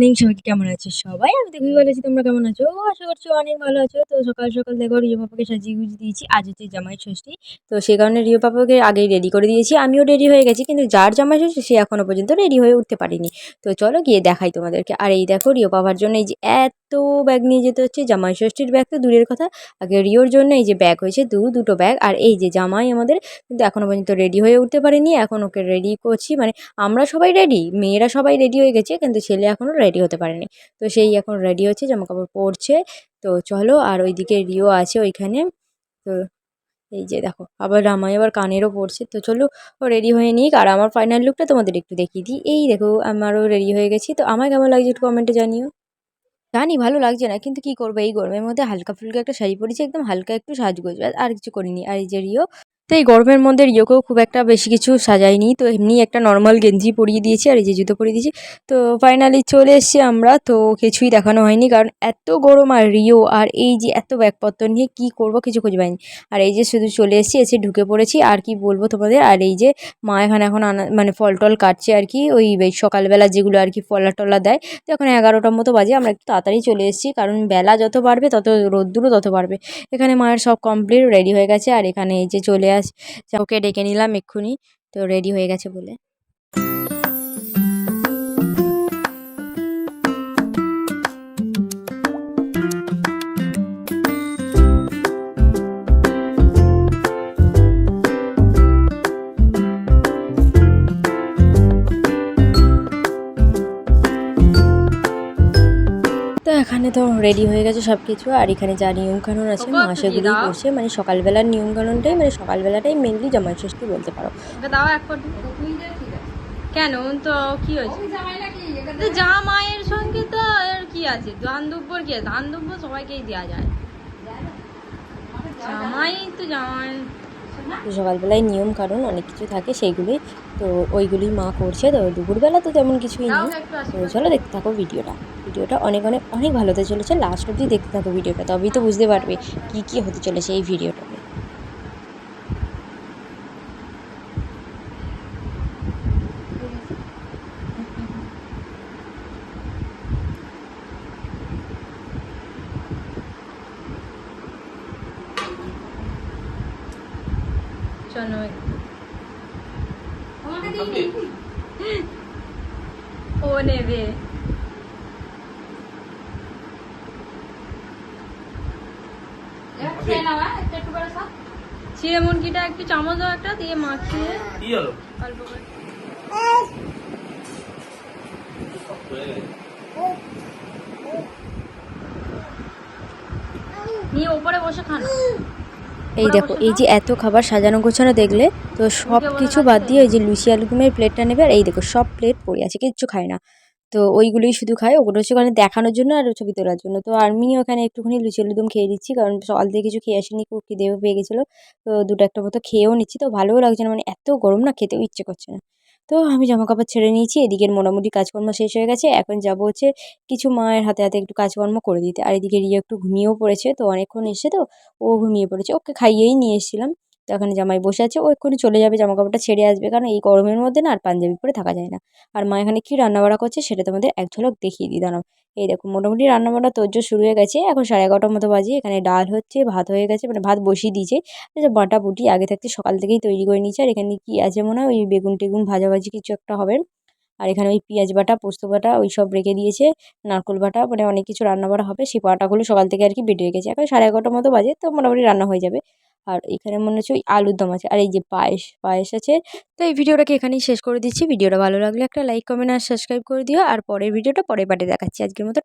Morning সবাইকে কেমন আছো? সবাই আমি দেখি ভালো আছি, তোমরা কেমন আছো? আশা করছি অনেক ভালো আছো। তো সকাল সকাল দেখো, রিও পাপাকে সাজিয়ে গুজিয়ে দিয়েছি। আজ হচ্ছে জামাই ষষ্ঠী। তো সেই কারণে রিও পাপাকে আগেই রেডি করে দিয়েছি। আমিও রেডি হয়ে গেছি, কিন্তু যার জামাই ষষ্ঠী, সে এখনও পর্যন্ত রেডি হয়ে উঠতে পারিনি। তো চলো গিয়ে দেখাই তোমাদেরকে। আর এই দেখো, রিও পাপার জন্য এই যে এত ব্যাগ নিয়ে যেতে হচ্ছে, জামাই ষষ্ঠীর ব্যাগ তো দূরের কথা। আগে রিওর জন্য এই যে ব্যাগ হয়েছে, দু, দুটো ব্যাগ আর এই যে জামাই আমাদের কিন্তু এখনও পর্যন্ত রেডি হয়ে উঠতে পারেনি। এখন ওকে রেডি করছি মানে আমরা সবাই রেডি মেয়েরা সবাই রেডি হয়ে গেছে, কিন্তু ছেলে এখনও রেডি হতে পারেনি। তো সেই এখন রেডি হচ্ছে জামা কাপড় পরছে। তো চলো, আর ওইদিকে রিও আছে ওইখানে। তো এই যে দেখো, আবার রামাই আবার কানেরও পড়ছে তো চলো, ও রেডি হয়ে নিক। আর আমার ফাইনাল লুকটা তোমাদের একটু দেখিয়ে দিই। এই দেখো আমারও রেডি হয়ে গেছি। তো আমার কেমন লাগছে একটু কমেন্টে জানিও। জানি ভালো লাগছে না, কিন্তু কি করব? এই গরমের মধ্যে হালকা ফুলকা একটা শাড়ি পরেছি, একদম হালকা একটু সাজগোজ আর কিছু করিনি। আর এই যে রিও তো এই গরমের মধ্যে রিওকেও খুব একটা বেশি কিছু সাজাইনি তো এমনি একটা নর্মাল গেঞ্জি পরিয়ে দিয়েছি আর এই যে জুতো পরিয়ে দিয়েছি। তো ফাইনালি চলে এসেছি আমরা। তো কিছুই দেখানো হয়নি কারণ এত গরম আর রিও আর এই যে এত ব্যাগপত্র নিয়ে কি করব কিছু খুঁজে পাইনি। আর এই যে শুধু চলে এসেছি, এসে ঢুকে পড়েছি। আর কি বলব তোমাদের? আর এই যে মা এখানে এখন আনা মানে ফল টল কাটছে আর কি। ওই সকালবেলা যেগুলো আর কি ফলা টলা দেয়। তো এখন এগারোটার মতো বাজে, আমরা একটু তাড়াতাড়ি চলে এসেছি। কারণ বেলা যত বাড়বে তত রোদ্দুরও তত বাড়বে। এখানে মায়ের সব কমপ্লিট রেডি হয়ে গেছে। আর এখানে এই যে চলে ওকে ডেকে নিলাম এক্ষুনি। তো রেডি হয়ে গেছে বলে। এখানে তো রেডি হয়ে গেছে সব কিছু আর এখানে যা নিয়মকানুন আছে মা সেগুলোই করছে। মানে সকালবেলার নিয়মকানুনটাই মানে সকালবেলাটাই মেনলি জামাই ষষ্ঠী বলতে পারো। কেন? তো কি হয়েছে? তো জামাইয়ের সঙ্গে তো এর কি আছে? দান দুব্বর কি আছে? দান দুব্বর সবাইকেই দেওয়া যায়। জামাই তো জামাই। সকালবেলায় নিয়ম কারণ অনেক কিছু থাকে সেইগুলি তো ওইগুলি মা করছে। তো দুপুরবেলা তো তেমন কিছুই নেই। তো চলো দেখতে থাকো ভিডিওটা। ভিডিওটা অনেক অনেক অনেক ভালো হতে চলেছে। লাস্ট অবধি দেখতে থাকো ভিডিওটা। তবেই তো বুঝতে পারবে কী কী হতে চলেছে এই ভিডিওটাতে চলো ও নেবে। চিড়ে মুরগিটা একটু চামচ দাও একটা দিয়ে মাখিয়ে অল্প করে। নিয়ে ওপরে বসে খান। এই দেখো এই যে এত খাবার সাজানো গোছানো দেখলে তো সব কিছু বাদ দিয়ে ওই যে লুচি আলুগুমের প্লেটটা নেবে আর এই দেখো সব প্লেট পড়ে আছে কিচ্ছু খায় না। তো ওইগুলোই শুধু খায় ওগুলো হচ্ছে ওখানে দেখানোর জন্য আর ছবি তোলার জন্য। তো আমি ওখানে একটুখানি লুচি আলুদম খেয়ে দিচ্ছি কারণ সকাল থেকে কিছু খেয়ে আসিনি খুব খিদেও পেয়ে গেছিল। তো দুটো একটা মতো খেয়েও নিচ্ছি তো ভালোও লাগছে না মানে এত গরম না খেতেও ইচ্ছে করছে না। তো আমি জামা কাপড় ছেড়ে নিয়েছি, এদিকের মোটামুটি কাজকর্ম শেষ হয়ে গেছে। এখন যাব হচ্ছে কিছু মায়ের হাতে হাতে একটু কাজকর্ম করে দিতে। আর এদিকে রিয়া একটু ঘুমিয়েও পড়েছে, তো অনেকক্ষণ এসে তো ও ঘুমিয়ে পড়েছে। ওকে খাইয়েই নিয়ে এসেছিলাম। তো এখানে জামাই বসে আছে, ও এক্ষুনি চলে যাবে জামা কাপড়টা ছেড়ে আসবে। কারণ এই গরমের মধ্যে না আর পাঞ্জাবি পরে থাকা যায় না। আর মা এখানে কী রান্নাবাড়া করছে সেটা তোমাদের এক ঝলক দেখিয়ে দিই, দাঁড়াও। এই দেখো, মোটামুটি রান্নাবান্না তোরজোর শুরু হয়ে গেছে। এখন সাড়ে এগারোটার মতো বাজে, এখানে ডাল হচ্ছে, ভাত হয়ে গেছে মানে ভাত বসিয়ে দিয়েছে। বাটা বুটি আগে থাকতে সকাল থেকেই তৈরি করে নিয়েছে। আর এখানে কি আছে মনে হয়? ওই বেগুন টেগুন ভাজাভাজি কিছু একটা হবে। আর এখানে ওই পেঁয়াজ বাটা, পোস্ত বাটা, ওই সব রেখে দিয়েছে। নারকোল বাটা মানে অনেক কিছু রান্না বাড়া হবে। সেই বাটাগুলো সকাল থেকে আর কি বেটে রেখেছে। এখন সাড়ে এগারোটার মতো বাজে, তো মোটামুটি রান্না হয়ে যাবে। আর এখানে মনে হচ্ছে ওই আলুর দম আছে। আর এই যে পায়েস পায়েস আছে। তো এই ভিডিওটাকে এখানেই শেষ করে দিচ্ছি। ভিডিওটা ভালো লাগলে একটা লাইক কমেন্ট আর সাবস্ক্রাইব করে দিও। আর পরের ভিডিওটা পরের পার্টে দেখাচ্ছি। আজকের মতো